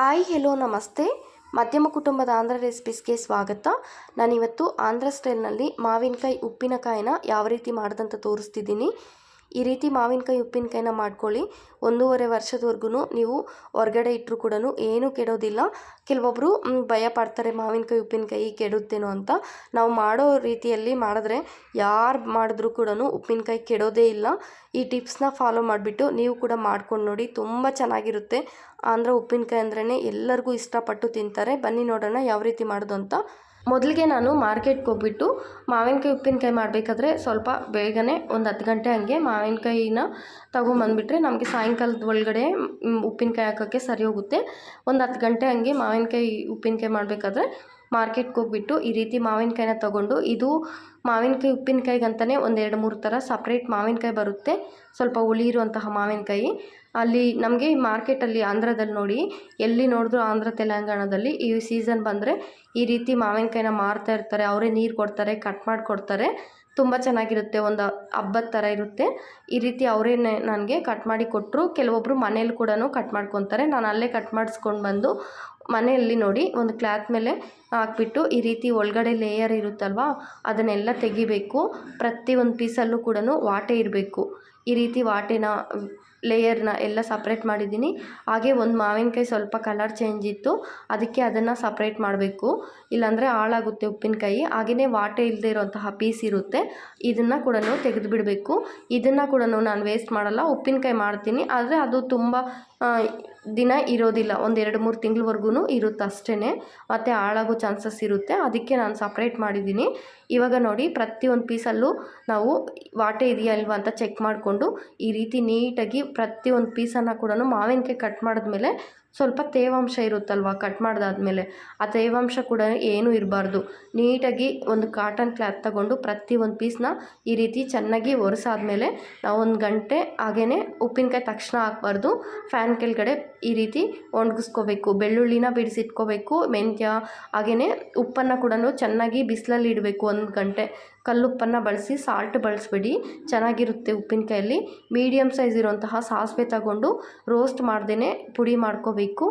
Hi hello ನಮಸ್ತೆ. ಮಧ್ಯಮ ಕುಟುಂಬದ ಆಂಧ್ರ ರೆಸಿಪೀಸ್ಗೆ ಸ್ವಾಗತ. ನಾನಿವತ್ತು ಆಂಧ್ರ ಸ್ಟೈಲ್ನಲ್ಲಿ ಮಾವಿನಕಾಯಿ ಉಪ್ಪಿನಕಾಯಿನ ಯಾವ ರೀತಿ ಮಾಡಿದಂತ ತೋರಿಸ್ತಿದ್ದೀನಿ. ಈ ರೀತಿ ಮಾವಿನಕಾಯಿ, ಉಪ್ಪಿನಕಾಯಿನ ಮಾಡ್ಕೊಳ್ಳಿ. ಒಂದೂವರೆ ವರ್ಷದವರೆಗೂ ನೀವು ಹೊರಗಡೆ ಇಟ್ಟರು ಕೂಡ ಏನೂ ಕೆಡೋದಿಲ್ಲ. ಕೆಲವೊಬ್ಬರು ಭಯ ಪಡ್ತಾರೆ ಮಾವಿನಕಾಯಿ, ಉಪ್ಪಿನಕಾಯಿ ಕೆಡುತ್ತೇನೋ ಅಂತ. ನಾವು ಮಾಡೋ ರೀತಿಯಲ್ಲಿ ಮಾಡಿದ್ರೆ ಯಾರು ಮಾಡಿದ್ರೂ ಕೂಡ ಉಪ್ಪಿನಕಾಯಿ ಕೆಡೋದೇ ಇಲ್ಲ. ಈ ಟಿಪ್ಸ್ನ ಫಾಲೋ ಮಾಡಿಬಿಟ್ಟು ನೀವು ಕೂಡ ಮಾಡ್ಕೊಂಡು ನೋಡಿ. ತುಂಬ ಚೆನ್ನಾಗಿರುತ್ತೆ. ಆಂಧ್ರ ಉಪ್ಪಿನಕಾಯಿ ಅಂದ್ರೇ ಎಲ್ಲರಿಗೂ ಇಷ್ಟಪಟ್ಟು ತಿಂತಾರೆ. ಬನ್ನಿ ನೋಡೋಣ ಯಾವ ರೀತಿ ಮಾಡೋದು ಅಂತ ಮೊದಲಿಗೆ ನಾನು ಮಾರ್ಕೆಟ್ಗೆ ಹೋಗ್ಬಿಟ್ಟು ಮಾವಿನಕಾಯಿ ಉಪ್ಪಿನಕಾಯಿ ಮಾಡಬೇಕಾದ್ರೆ ಸ್ವಲ್ಪ ಬೇಗನೆ ಒಂದು ಹತ್ತು ಗಂಟೆ ಹಂಗೆ ಮಾವಿನಕಾಯಿನ ತಗೊಂಬಂದುಬಿಟ್ರೆ ನಮಗೆ ಸಾಯಂಕಾಲದ ಒಳಗಡೆ ಉಪ್ಪಿನಕಾಯಿ ಹಾಕೋಕ್ಕೆ ಸರಿ ಹೋಗುತ್ತೆ. ಒಂದು ಹತ್ತು ಗಂಟೆ ಹಂಗೆ ಮಾವಿನಕಾಯಿ ಉಪ್ಪಿನಕಾಯಿ ಮಾಡಬೇಕಾದ್ರೆ ಮಾರ್ಕೆಟ್ಗೆ ಹೋಗ್ಬಿಟ್ಟು ಈ ರೀತಿ ಮಾವಿನಕಾಯಿನ ತೊಗೊಂಡು, ಇದು ಮಾವಿನಕಾಯಿ ಉಪ್ಪಿನಕಾಯಿಗಂತಲೇ ಒಂದು ಎರಡು ಮೂರು ಥರ ಸಪ್ರೇಟ್ ಮಾವಿನಕಾಯಿ ಬರುತ್ತೆ. ಸ್ವಲ್ಪ ಹುಳಿ ಇರುವಂತಹ ಮಾವಿನಕಾಯಿ. ಅಲ್ಲಿ ನಮಗೆ ಮಾರ್ಕೆಟಲ್ಲಿ ಆಂಧ್ರದಲ್ಲಿ ನೋಡಿ, ಎಲ್ಲಿ ನೋಡಿದ್ರು ಆಂಧ್ರ ತೆಲಂಗಾಣದಲ್ಲಿ ಈ ಸೀಸನ್ ಬಂದರೆ ಈ ರೀತಿ ಮಾವಿನಕಾಯಿನ ಮಾರ್ತಾ ಇರ್ತಾರೆ. ಅವರೇ ನೀರು ಕೊಡ್ತಾರೆ ಕಟ್ ಮಾಡಿ ಕೊಡ್ತಾರೆ. ತುಂಬ ಚೆನ್ನಾಗಿರುತ್ತೆ. ಒಂದು ಹಬ್ಬದ ಥರ ಇರುತ್ತೆ. ಈ ರೀತಿ ಅವರೇ ನನಗೆ ಕಟ್ ಮಾಡಿ ಕೊಟ್ಟರು ಕೆಲವೊಬ್ಬರು ಮನೇಲಿ ಕೂಡ ಕಟ್ ಮಾಡ್ಕೊತಾರೆ. ನಾನು ಅಲ್ಲೇ ಕಟ್ ಮಾಡಿಸ್ಕೊಂಡು ಬಂದು ಮನೆಯಲ್ಲಿ ನೋಡಿ ಒಂದು ಕ್ಲಾತ್ ಮೇಲೆ ಹಾಕ್ಬಿಟ್ಟು ಈ ರೀತಿ ಒಳಗಡೆ ಲೇಯರ್ ಇರುತ್ತಲ್ವಾ, ಅದನ್ನೆಲ್ಲ ತೆಗಿಬೇಕು. ಪ್ರತಿ ಒಂದು ಪೀಸಲ್ಲೂ ಕೂಡ ವಾಟೆ ಇರಬೇಕು. ಈ ರೀತಿ ವಾಟೆನ ಲೇಯರ್ನ ಎಲ್ಲ ಸಪ್ರೇಟ್ ಮಾಡಿದ್ದೀನಿ. ಹಾಗೆ ಒಂದು ಮಾವಿನಕಾಯಿ ಸ್ವಲ್ಪ ಕಲರ್ ಚೇಂಜ್ ಇತ್ತು, ಅದಕ್ಕೆ ಅದನ್ನು ಸಪ್ರೇಟ್ ಮಾಡಬೇಕು. ಇಲ್ಲಾಂದರೆ ಹಾಳಾಗುತ್ತೆ ಉಪ್ಪಿನಕಾಯಿ. ಹಾಗೆಯೇ ವಾಟೆ ಇಲ್ಲದೆ ಇರೋಂತಹ ಪೀಸ್ ಇರುತ್ತೆ, ಇದನ್ನು ಕೂಡ ತೆಗೆದು ಬಿಡಬೇಕು ಇದನ್ನು ಕೂಡ ನಾನು ವೇಸ್ಟ್ ಮಾಡಲ್ಲ, ಉಪ್ಪಿನಕಾಯಿ ಮಾಡ್ತೀನಿ. ಆದರೆ ಅದು ತುಂಬ ದಿನ ಇರೋದಿಲ್ಲ, ಒಂದು ಎರಡು ಮೂರು ತಿಂಗ್ಳವರೆಗೂ ಇರುತ್ತೆ ಅಷ್ಟೇ ಮತ್ತು ಹಾಳಾಗೋ ಚಾನ್ಸಸ್ ಇರುತ್ತೆ. ಅದಕ್ಕೆ ನಾನು ಸಪ್ರೇಟ್ ಮಾಡಿದ್ದೀನಿ. ಇವಾಗ ನೋಡಿ ಪ್ರತಿಯೊಂದು ಪೀಸಲ್ಲೂ ನಾವು ವಾಟೆ ಇದೆಯಾ ಇಲ್ವಾ ಅಂತ ಚೆಕ್ ಮಾಡಿಕೊಂಡು ಈ ರೀತಿ ನೀಟಾಗಿ ಪ್ರತಿಯೊಂದು ಪೀಸನ್ನು ಕೂಡ ಮಾವಿನಕಾಯಿ ಕಟ್ ಮಾಡಿದ್ಮೇಲೆ ಸ್ವಲ್ಪ ತೇವಾಂಶ ಇರುತ್ತಲ್ವ ಕಟ್ ಮಾಡಿದಾದ್ಮೇಲೆ, ಆ ತೇವಾಂಶ ಕೂಡ ಏನೂ ಇರಬಾರ್ದು. ನೀಟಾಗಿ ಒಂದು ಕಾಟನ್ ಕ್ಲಾತ್ ತಗೊಂಡು ಪ್ರತಿ ಒಂದು ಪೀಸ್ನ ಈ ರೀತಿ ಚೆನ್ನಾಗಿ ಒರೆಸಾದ್ಮೇಲೆ ನಾವು ಒಂದು ಗಂಟೆ ಹಾಗೇ ಉಪ್ಪಿನಕಾಯಿ ತಕ್ಷಣ ಹಾಕ್ಬಾರ್ದು. ಫ್ಯಾನ್ ಕೆಳಗಡೆ ಈ ರೀತಿ ಒಣಗಿಸ್ಕೋಬೇಕು, ಬೆಳ್ಳುಳ್ಳಿನ ಬಿಡಿಸಿಟ್ಕೋಬೇಕು, ಮೆಂತ್ಯ ಹಾಗೆಯೇ ಉಪ್ಪನ್ನು ಕೂಡ ಚೆನ್ನಾಗಿ ಬಿಸಿಲಲ್ಲಿ ಇಡಬೇಕು ಗಂಟೆ ಕಲ್ಲುಪ್ಪನ್ನು ಬಳಸಿ ಸಾಲ್ಟ್ ಬಳಸಬೇಡಿ. ಚೆನ್ನಾಗಿರುತ್ತೆ ಉಪ್ಪಿನಕಾಯಲ್ಲಿ. ಮೀಡಿಯಮ್ ಸೈಜ್ ಇರುವಂತಹ ಸಾಸಿವೆ ತಗೊಂಡು ರೋಸ್ಟ್ ಮಾಡ್ದೇ ಪುಡಿ ಮಾಡ್ಕೋಬೇಕು.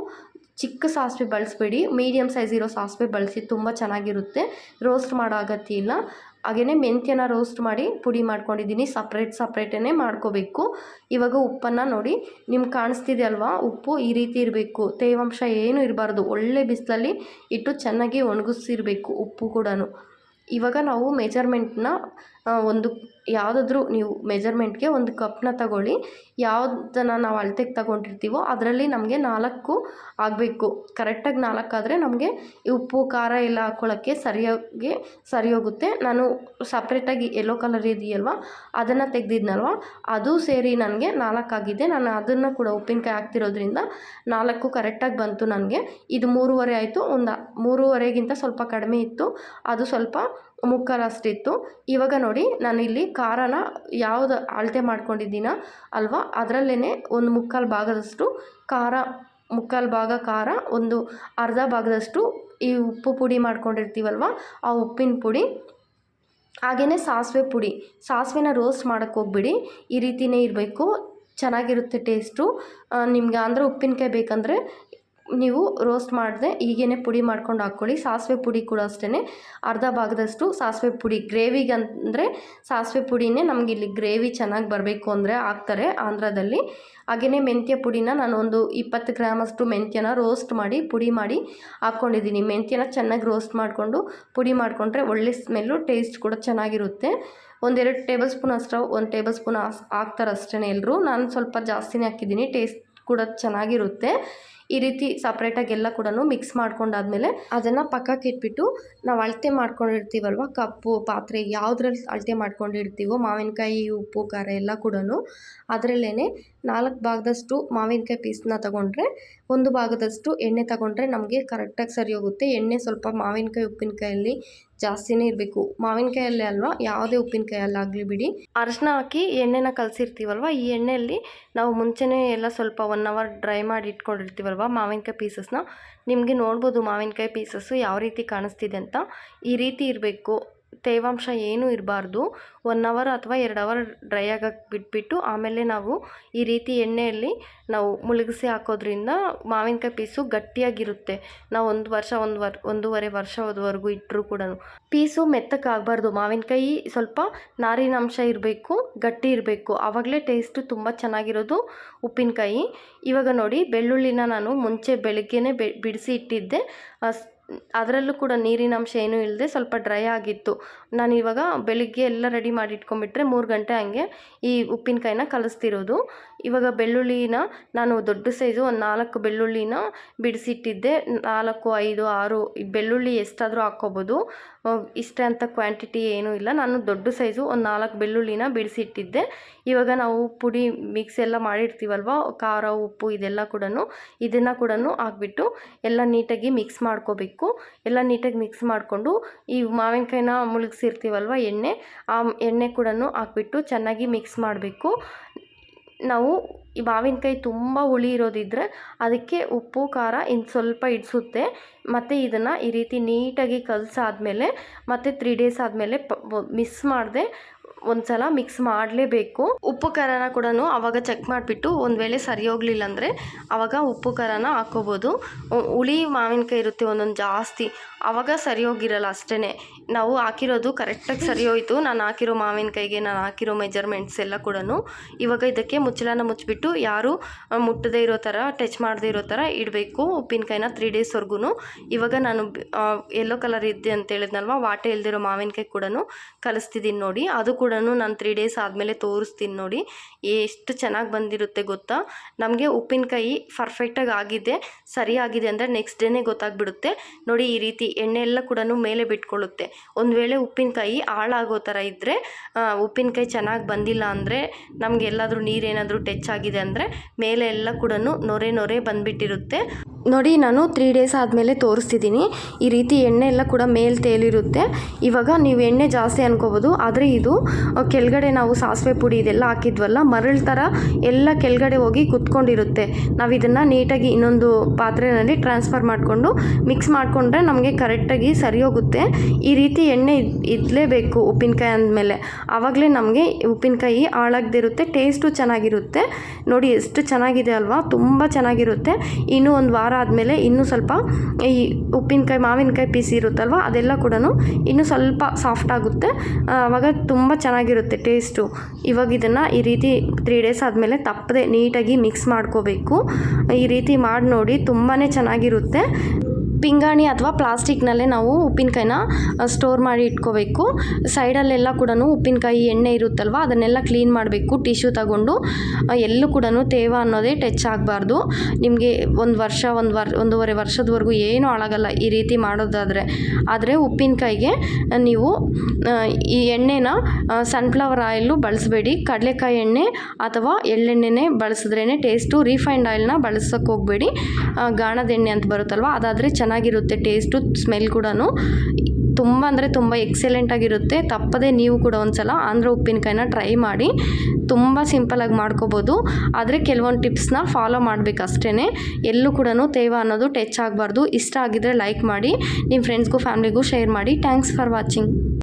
ಚಿಕ್ಕ ಸಾಸಿವೆ ಬಳಸಬೇಡಿ. ಮೀಡಿಯಮ್ ಸೈಜ್ ಇರೋ ಸಾಸಿವೆ ಬಳಸಿ ತುಂಬ ಚೆನ್ನಾಗಿರುತ್ತೆ. ರೋಸ್ಟ್ ಮಾಡೋ ಅಗತ್ಯ ಇಲ್ಲ. ಹಾಗೆಯೇ ಮೆಂತ್ಯನ ರೋಸ್ಟ್ ಮಾಡಿ ಪುಡಿ ಮಾಡ್ಕೊಂಡಿದ್ದೀನಿ. ಸಪ್ರೇಟ್ ಸಪ್ರೇಟೇ ಮಾಡ್ಕೋಬೇಕು. ಇವಾಗ ಉಪ್ಪನ್ನು ನೋಡಿ. ನಿಮ್ಗೆ ಕಾಣಿಸ್ತಿದೆ ಅಲ್ವಾ? ಉಪ್ಪು ಈ ರೀತಿ ಇರಬೇಕು. ತೇವಾಂಶ ಏನೂ ಇರಬಾರ್ದು. ಒಳ್ಳೆ ಬಿಸಿಲಲ್ಲಿ ಇಟ್ಟು ಚೆನ್ನಾಗಿ ಒಣಗಿಸಿರ್ಬೇಕು ಉಪ್ಪು ಕೂಡ ಇವಾಗ ನಾವು ಮೆಜರ್ಮೆಂಟ್ನ ಒಂದು ಯಾವುದಾದ್ರೂ ನೀವು ಮೆಜರ್ಮೆಂಟ್ಗೆ ಒಂದು ಕಪ್ನ ತಗೊಳ್ಳಿ. ಯಾವುದನ್ನು ನಾವು ಅಳತೆಗೆ ತಗೊಂಡಿರ್ತೀವೋ ಅದರಲ್ಲಿ ನಮಗೆ ನಾಲ್ಕು ಆಗಬೇಕು. ಕರೆಕ್ಟಾಗಿ ನಾಲ್ಕು ಆದರೆ ನಮಗೆ ಈ ಉಪ್ಪು, ಖಾರ ಎಲ್ಲ ಹಾಕ್ಕೊಳ್ಳೋಕ್ಕೆ ಸರಿಯಾಗಿ ಸರಿ ಹೋಗುತ್ತೆ ನಾನು ಸಪ್ರೇಟಾಗಿ ಯೆಲ್ಲೋ ಕಲರ್ ಇದೆಯಲ್ವ, ಅದನ್ನು ತೆಗೆದಿದ್ನಲ್ವ, ಅದು ಸೇರಿ ನನಗೆ ನಾಲ್ಕು ಆಗಿದೆ. ನಾನು ಅದನ್ನು ಕೂಡ ಉಪ್ಪಿನಕಾಯಿ ಹಾಕ್ತಿರೋದ್ರಿಂದ ನಾಲ್ಕು ಕರೆಕ್ಟಾಗಿ ಬಂತು ನನಗೆ. ಇದು ಮೂರುವರೆ ಆಯಿತು. ಒಂದು, ಮೂರುವರೆಗಿಂತ ಸ್ವಲ್ಪ ಕಡಿಮೆ ಇತ್ತು. ಅದು ಸ್ವಲ್ಪ ಮುಕ್ಕಾಲು ಅಷ್ಟಿತ್ತು. ಇವಾಗ ನೋಡಿ ಇಲ್ಲಿ ಖಾರನ ಯಾವ್ದು ಅಳತೆ ಮಾಡ್ಕೊಂಡಿದ್ದೀನ ಅಲ್ವಾ ಅದರಲ್ಲೇ ಒಂದು ಮುಕ್ಕಾಲು ಭಾಗದಷ್ಟು ಖಾರ, ಮುಕ್ಕಾಲು ಭಾಗ ಖಾರ, ಒಂದು ಅರ್ಧ ಭಾಗದಷ್ಟು ಈ ಉಪ್ಪು ಪುಡಿ ಮಾಡ್ಕೊಂಡಿರ್ತೀವಲ್ವ, ಆ ಉಪ್ಪಿನ ಪುಡಿ ಹಾಗೆಯೇ ಸಾಸಿವೆ ಪುಡಿ. ಸಾಸಿವೆನ ರೋಸ್ಟ್ ಮಾಡೋಕ್ಕೆ ಹೋಗ್ಬಿಡಿ, ಈ ರೀತಿಯೇ ಇರಬೇಕು, ಚೆನ್ನಾಗಿರುತ್ತೆ ಟೇಸ್ಟು. ನಿಮ್ಗೆ ಅಂದರೆ ಉಪ್ಪಿನಕಾಯಿ ಬೇಕಂದರೆ ನೀವು ರೋಸ್ಟ್ ಮಾಡದೆ ಹೀಗೇ ಪುಡಿ ಮಾಡ್ಕೊಂಡು ಹಾಕ್ಕೊಳ್ಳಿ. ಸಾಸಿವೆ ಪುಡಿ ಕೂಡ ಅಷ್ಟೇ ಅರ್ಧ ಭಾಗದಷ್ಟು ಸಾಸಿವೆ ಪುಡಿ. ಗ್ರೇವಿಗೆ ಅಂದರೆ ಸಾಸಿವೆ ಪುಡಿನೇ ನಮಗೆ ಇಲ್ಲಿ ಗ್ರೇವಿ ಚೆನ್ನಾಗಿ ಬರಬೇಕು ಅಂದರೆ ಹಾಕ್ತಾರೆ ಆಂಧ್ರದಲ್ಲಿ. ಹಾಗೆಯೇ ಮೆಂತ್ಯ ಪುಡಿನ ನಾನು ಒಂದು ಇಪ್ಪತ್ತು ಗ್ರಾಮಷ್ಟು ಮೆಂತ್ಯನ ರೋಸ್ಟ್ ಮಾಡಿ, ಪುಡಿ ಮಾಡಿ ಹಾಕ್ಕೊಂಡಿದ್ದೀನಿ. ಮೆಂತ್ಯನ ಚೆನ್ನಾಗಿ ರೋಸ್ಟ್ ಮಾಡಿಕೊಂಡು, ಪುಡಿ ಮಾಡಿಕೊಂಡ್ರೆ ಒಳ್ಳೆ ಸ್ಮೆಲ್ಲು ಟೇಸ್ಟ್ ಕೂಡ ಚೆನ್ನಾಗಿರುತ್ತೆ. ಒಂದೆರಡು ಟೇಬಲ್ ಸ್ಪೂನ್ ಅಷ್ಟು, ಒಂದು ಟೇಬಲ್ ಸ್ಪೂನ್ ಹಾಕ್ತಾರೆ ಅಷ್ಟೇ ಎಲ್ಲರೂ ನಾನು ಸ್ವಲ್ಪ ಜಾಸ್ತಿನೇ ಹಾಕಿದ್ದೀನಿ ಟೇಸ್ಟ್ ಕೂಡ ಚೆನ್ನಾಗಿರುತ್ತೆ. ಈ ರೀತಿ ಸಪ್ರೇಟಾಗಿ ಎಲ್ಲ ಕೂಡ ಮಿಕ್ಸ್ ಮಾಡ್ಕೊಂಡಾದ್ಮೇಲೆ ಅದನ್ನು ಪಕ್ಕಕ್ಕೆ ಇಟ್ಬಿಟ್ಟು ನಾವು ಅಳತೆ ಮಾಡ್ಕೊಂಡಿರ್ತೀವಲ್ವ? ಕಪ್ಪು, ಪಾತ್ರೆ ಯಾವುದ್ರಲ್ಲಿ ಅಳತೆ ಮಾಡ್ಕೊಂಡಿರ್ತೀವೋ, ಮಾವಿನಕಾಯಿ, ಉಪ್ಪು, ಖಾರ ಎಲ್ಲ ಕೂಡ ಅದರಲ್ಲೇ ನಾಲ್ಕು ಭಾಗದಷ್ಟು ಮಾವಿನಕಾಯಿ ಪೀಸ್ನ ತಗೊಂಡ್ರೆ ಒಂದು ಭಾಗದಷ್ಟು ಎಣ್ಣೆ ತಗೊಂಡ್ರೆ ನಮಗೆ ಕರೆಕ್ಟಾಗಿ ಸರಿ ಹೋಗುತ್ತೆ. ಎಣ್ಣೆ ಸ್ವಲ್ಪ ಮಾವಿನಕಾಯಿ, ಉಪ್ಪಿನಕಾಯಲ್ಲಿ ಜಾಸ್ತಿನೇ ಇರಬೇಕು. ಮಾವಿನಕಾಯಲ್ಲೇ ಅಲ್ವಾ? ಯಾವುದೇ ಉಪ್ಪಿನಕಾಯಲ್ಲಾಗಲಿ ಬಿಡಿ. ಅರಶಿನ ಹಾಕಿ ಎಣ್ಣೆನ ಕಲಸಿರ್ತೀವಲ್ವ? ಈ ಎಣ್ಣೆಯಲ್ಲಿ ನಾವು ಮುಂಚೆನೇ ಎಲ್ಲ ಸ್ವಲ್ಪ ಒನ್ ಅವರ್ ಡ್ರೈ ಮಾಡಿ ಇಟ್ಕೊಂಡಿರ್ತೀವಲ್ವ? ಮಾವಿನಕಾಯಿ ಪೀಸಸ್ನ? ನಿಮಗೆ ನೋಡ್ಬೋದು ಮಾವಿನಕಾಯಿ ಪೀಸಸ್ಸು ಯಾವ ರೀತಿ ಕಾಣಿಸ್ತಿದೆ ಅಂತ. ಈ ರೀತಿ ಇರಬೇಕು. ತೇವಾಂಶ ಏನೂ ಇರಬಾರ್ದು ಒನ್ ಅವರ್ ಅಥವಾ ಎರಡು ಅವರ್ ಡ್ರೈ ಆಗಕ್ಕೆ ಬಿಟ್ಬಿಟ್ಟು ಆಮೇಲೆ ನಾವು ಈ ರೀತಿ ಎಣ್ಣೆಯಲ್ಲಿ ನಾವು ಮುಳುಗಿಸಿ ಹಾಕೋದ್ರಿಂದ ಮಾವಿನಕಾಯಿ ಪೀಸು ಗಟ್ಟಿಯಾಗಿರುತ್ತೆ. ನಾವು ಒಂದು ವರ್ಷ, ಒಂದು ವರ್, ಒಂದೂವರೆ ವರ್ಷದವರೆಗೂ ಇಟ್ಟರೂ ಕೂಡ ಪೀಸು ಮೆತ್ತಕ್ಕಾಗಬಾರ್ದು ಮಾವಿನಕಾಯಿ ಸ್ವಲ್ಪ ನಾರಿನಾಂಶ ಇರಬೇಕು, ಗಟ್ಟಿ ಇರಬೇಕು. ಆವಾಗಲೇ ಟೇಸ್ಟು ತುಂಬ ಚೆನ್ನಾಗಿರೋದು ಉಪ್ಪಿನಕಾಯಿ. ಇವಾಗ ನೋಡಿ, ಬೆಳ್ಳುಳ್ಳಿನ ನಾನು ಮುಂಚೆ ಬೆಳಗ್ಗೆನೇ ಬಿಡಿಸಿ ಇಟ್ಟಿದ್ದೆ. ಅದರಲ್ಲೂ ಕೂಡ ನೀರಿನ ಅಂಶ ಏನೂ ಇಲ್ಲದೆ ಸ್ವಲ್ಪ ಡ್ರೈ ಆಗಿತ್ತು. ನಾನು ಇವಾಗ ಬೆಳಿಗ್ಗೆ ಎಲ್ಲ ರೆಡಿ ಮಾಡಿ ಇಟ್ಕೊಂಡ್ಬಿಟ್ರೆ ಮೂರು ಗಂಟೆ ಹಂಗೆ ಈ ಉಪ್ಪಿನಕಾಯಿನ ಕಲಿಸ್ತಿರೋದು. ಇವಾಗ ಬೆಳ್ಳುಳ್ಳಿನ ನಾನು ದೊಡ್ಡ ಸೈಜು ಒಂದು ನಾಲ್ಕು ಬೆಳ್ಳುಳ್ಳಿನ ಬಿಡಿಸಿಟ್ಟಿದ್ದೆ. ನಾಲ್ಕು, ಐದು, ಆರು ಬೆಳ್ಳುಳ್ಳಿ ಎಷ್ಟಾದರೂ ಹಾಕ್ಕೋಬೋದು. ಇಷ್ಟೇ ಅಂತ ಕ್ವಾಂಟಿಟಿ ಏನೂ ಇಲ್ಲ. ನಾನು ದೊಡ್ಡ ಸೈಜು ಒಂದು ನಾಲ್ಕು ಬೆಳ್ಳುಳ್ಳಿನ ಬಿಡಿಸಿಟ್ಟಿದ್ದೆ. ಇವಾಗ ನಾವು ಪುಡಿ ಮಿಕ್ಸ್ ಎಲ್ಲ ಮಾಡಿರ್ತೀವಲ್ವ? ಖಾರ, ಉಪ್ಪು ಇದೆಲ್ಲ ಕೂಡ ಇದನ್ನು ಕೂಡ ಹಾಕ್ಬಿಟ್ಟು ಎಲ್ಲ ನೀಟಾಗಿ ಮಿಕ್ಸ್ ಮಾಡ್ಕೋಬೇಕು. ಎಲ್ಲ ನೀಟಾಗಿ ಮಿಕ್ಸ್ ಮಾಡಿಕೊಂಡು ಈ ಮಾವಿನಕಾಯಿನ ಮುಳುಗಿಸಿರ್ತೀವಲ್ವ ಎಣ್ಣೆ? ಆ ಎಣ್ಣೆ ಕೂಡ ಹಾಕ್ಬಿಟ್ಟು ಚೆನ್ನಾಗಿ ಮಿಕ್ಸ್ ಮಾಡಬೇಕು. ನಾವು ಈ ಮಾವಿನಕಾಯಿ ತುಂಬ ಹುಳಿ ಇರೋದಿದ್ದರೆ ಅದಕ್ಕೆ ಉಪ್ಪು, ಖಾರ ಇನ್ನು ಸ್ವಲ್ಪ ಇಡಿಸುತ್ತೆ. ಮತ್ತು ಇದನ್ನು ಈ ರೀತಿ ನೀಟಾಗಿ ಕಲಸಾದ್ಮೇಲೆ ಮತ್ತು ತ್ರೀ ಡೇಸ್ ಆದಮೇಲೆ ಪ ಮಿಸ್ ಮಾಡದೆ ಒಂದು ಸಲ ಮಿಕ್ಸ್ ಮಾಡಲೇಬೇಕು. ಉಪ್ಪು, ಖಾರನ ಕೂಡ ಆವಾಗ ಚೆಕ್ ಮಾಡಿಬಿಟ್ಟು ಒಂದು ವೇಳೆ ಸರಿ ಹೋಗಲಿಲ್ಲ ಅಂದರೆ ಆವಾಗ ಉಪ್ಪು, ಖಾರನ ಹಾಕ್ಕೋಬೋದು. ಹುಳಿ ಮಾವಿನಕಾಯಿ ಇರುತ್ತೆ ಒಂದೊಂದು ಜಾಸ್ತಿ. ಆವಾಗ ಸರಿ ಹೋಗಿರಲ್ಲ ಅಷ್ಟೇ ನಾವು ಹಾಕಿರೋದು ಕರೆಕ್ಟಾಗಿ ಸರಿ ಹೋಯಿತು. ನಾನು ಹಾಕಿರೋ ಮಾವಿನಕಾಯಿಗೆ ನಾನು ಹಾಕಿರೋ ಮೆಜರ್ಮೆಂಟ್ಸ್ ಎಲ್ಲ ಕೂಡ ಇವಾಗ ಇದಕ್ಕೆ ಮುಚ್ಚಳನ ಮುಚ್ಚಿಬಿಟ್ಟು ಯಾರು ಮುಟ್ಟದೇ ಇರೋ ಥರ ಟಚ್ ಮಾಡದೇ ಇರೋ ಥರ ಇಡಬೇಕು ಉಪ್ಪಿನಕಾಯಿನ ತ್ರೀ ಡೇಸ್ವರೆಗೂ ಇವಾಗ ನಾನು ಎಲ್ಲೋ ಕಲರ್ ಇದ್ದೆ ಅಂತ ಹೇಳಿದ್ನಲ್ವ, ವಾಟೆ ಇಲ್ದಿರೋ ಮಾವಿನಕಾಯಿ ಕೂಡ ಕಲಿಸ್ತಿದ್ದೀನಿ ನೋಡಿ. ಅದು ಕೂಡ ನಾನು ತ್ರೀ ಡೇಸ್ ಆದಮೇಲೆ ತೋರಿಸ್ತೀನಿ ನೋಡಿ. ಎಷ್ಟು ಚೆನ್ನಾಗಿ ಬಂದಿರುತ್ತೆ ಗೊತ್ತಾ? ನಮಗೆ ಉಪ್ಪಿನಕಾಯಿ ಪರ್ಫೆಕ್ಟಾಗಿ ಆಗಿದೆ ಸರಿಯಾಗಿದೆ ಅಂದರೆ ನೆಕ್ಸ್ಟ್ ಡೇನೇ ಗೊತ್ತಾಗ್ಬಿಡುತ್ತೆ. ನೋಡಿ ಈ ರೀತಿ ಎಣ್ಣೆ ಎಲ್ಲ ಕೂಡ ಮೇಲೆ ಬಿಟ್ಕೊಳ್ಳುತ್ತೆ. ಒಂದು ವೇಳೆ ಉಪ್ಪಿನಕಾಯಿ ಹಾಳಾಗೋ ಥರ ಇದ್ದರೆ ಉಪ್ಪಿನಕಾಯಿ ಚೆನ್ನಾಗಿ ಬಂದಿಲ್ಲ ಅಂದರೆ, ನಮಗೆ ಎಲ್ಲಾದರೂ ನೀರೇನಾದರೂ ಟಚ್ ಆಗಿದೆ ಅಂದರೆ ಮೇಲೆ ಎಲ್ಲ ಕೂಡ ನೊರೆ ನೊರೆ ಬಂದುಬಿಟ್ಟಿರುತ್ತೆ. ನೋಡಿ, ನಾನು ತ್ರೀ ಡೇಸ್ ಆದಮೇಲೆ ತೋರಿಸ್ತಿದ್ದೀನಿ ಈ ರೀತಿ ಎಣ್ಣೆ ಎಲ್ಲ ಕೂಡ ಮೇಲೆ ತೇಲಿರುತ್ತೆ. ಇವಾಗ ನೀವು ಎಣ್ಣೆ ಜಾಸ್ತಿ ಅನ್ಕೋಬೋದು. ಆದರೆ ಇದು ಕೆಳಗಡೆ ನಾವು ಸಾಸಿವೆ ಪುಡಿ ಇದೆಲ್ಲ ಹಾಕಿದ್ವಲ್ಲ, ಮರಳು ಥರ ಎಲ್ಲ ಕೆಳಗಡೆ ಹೋಗಿ ಕುತ್ಕೊಂಡಿರುತ್ತೆ. ನಾವು ಇದನ್ನು ನೀಟಾಗಿ ಇನ್ನೊಂದು ಪಾತ್ರೆಯಲ್ಲಿ ಟ್ರಾನ್ಸ್ಫರ್ ಮಾಡಿಕೊಂಡು ಮಿಕ್ಸ್ ಮಾಡಿಕೊಂಡ್ರೆ ನಮಗೆ ಕರೆಕ್ಟಾಗಿ ಸರಿ ಹೋಗುತ್ತೆ. ಈ ರೀತಿ ಎಣ್ಣೆ ಇದ್ಲೇಬೇಕು ಉಪ್ಪಿನಕಾಯಿ ಅಂದಮೇಲೆ. ಆವಾಗಲೇ ನಮಗೆ ಉಪ್ಪಿನಕಾಯಿ ಹಾಳಾಗದಿರುತ್ತೆ ಟೇಸ್ಟು ಚೆನ್ನಾಗಿರುತ್ತೆ. ನೋಡಿ, ಎಷ್ಟು ಚೆನ್ನಾಗಿದೆ ಅಲ್ವಾ? ತುಂಬ ಚೆನ್ನಾಗಿರುತ್ತೆ. ಇನ್ನೂ ಒಂದು ವಾರ ಆದಮೇಲೆ ಇನ್ನೂ ಸ್ವಲ್ಪ ಈ ಉಪ್ಪಿನಕಾಯಿ, ಮಾವಿನಕಾಯಿ ಪೀಸ್ ಇರುತ್ತಲ್ವ, ಅದೆಲ್ಲ ಕೂಡ ಇನ್ನೂ ಸ್ವಲ್ಪ ಸಾಫ್ಟ್ ಆಗುತ್ತೆ. ಆವಾಗ ತುಂಬ ಚೆನ್ನಾಗಿರುತ್ತೆ ಟೇಸ್ಟು ಇವಾಗ ಇದನ್ನು ಈ ರೀತಿ ತ್ರೀ ಡೇಸ್ ಆದಮೇಲೆ ತಪ್ಪದೆ ನೀಟಾಗಿ ಮಿಕ್ಸ್ ಮಾಡ್ಕೋಬೇಕು. ಈ ರೀತಿ ಮಾಡಿ ನೋಡಿ ತುಂಬಾ ಚೆನ್ನಾಗಿರುತ್ತೆ. ಪಿಂಗಾಣಿ ಅಥವಾ ಪ್ಲಾಸ್ಟಿಕ್ನಲ್ಲೇ ನಾವು ಉಪ್ಪಿನಕಾಯಿನ ಸ್ಟೋರ್ ಮಾಡಿ ಇಟ್ಕೋಬೇಕು. ಸೈಡಲ್ಲೆಲ್ಲ ಕೂಡ ಉಪ್ಪಿನಕಾಯಿ ಎಣ್ಣೆ ಇರುತ್ತಲ್ವ, ಅದನ್ನೆಲ್ಲ ಕ್ಲೀನ್ ಮಾಡಬೇಕು ಟಿಶ್ಯೂ ತಗೊಂಡು ಎಲ್ಲೂ ಕೂಡ ತೇವ ಅನ್ನೋದೇ ಟಚ್ ಆಗಬಾರ್ದು. ನಿಮಗೆ ಒಂದು ವರ್ಷ, ಒಂದು ವರ್, ಒಂದೂವರೆ ವರ್ಷದವರೆಗೂ ಏನೂ ಹಾಳಾಗಲ್ಲ ಈ ರೀತಿ ಮಾಡೋದಾದರೆ. ಆದರೆ ಉಪ್ಪಿನಕಾಯಿಗೆ ನೀವು ಈ ಎಣ್ಣೆನ ಸನ್ಫ್ಲವರ್ ಆಯಿಲು ಬಳಸಬೇಡಿ. ಕಡಲೆಕಾಯಿ ಎಣ್ಣೆ ಅಥವಾ ಎಳ್ಳೆಣ್ಣೆನೇ ಬಳಸಿದ್ರೇ ಟೇಸ್ಟು ರಿಫೈನ್ಡ್ ಆಯಿಲ್ನ ಬಳಸೋಕೆ ಹೋಗಬೇಡಿ. ಗಾಣದ ಎಣ್ಣೆ ಅಂತ ಬರುತ್ತಲ್ವ, ಅದಾದರೆ ಚೆನ್ನಾಗಿರುತ್ತೆ ಟೇಸ್ಟು ಸ್ಮೆಲ್ ಕೂಡ ತುಂಬ ಅಂದರೆ ತುಂಬ ಎಕ್ಸಲೆಂಟಾಗಿರುತ್ತೆ ತಪ್ಪದೆ ನೀವು ಕೂಡ ಒಂದು ಸಲ ಆಂಧ್ರ ಉಪ್ಪಿನಕಾಯಿನ ಟ್ರೈ ಮಾಡಿ. ತುಂಬ ಸಿಂಪಲಾಗಿ ಮಾಡ್ಕೋಬೋದು. ಆದರೆ ಕೆಲವೊಂದು ಟಿಪ್ಸ್ನ ಫಾಲೋ ಮಾಡಬೇಕು ಅಷ್ಟೇ ಎಲ್ಲೂ ಕೂಡ ತೇವ ಅನ್ನೋದು ಟಚ್ ಆಗಬಾರ್ದು. ಇಷ್ಟ ಆಗಿದ್ರೆ ಲೈಕ್ ಮಾಡಿ. ನಿಮ್ಮ ಫ್ರೆಂಡ್ಸ್ಗೂ ಫ್ಯಾಮ್ಲಿಗೂ ಶೇರ್ ಮಾಡಿ. Thanks for watching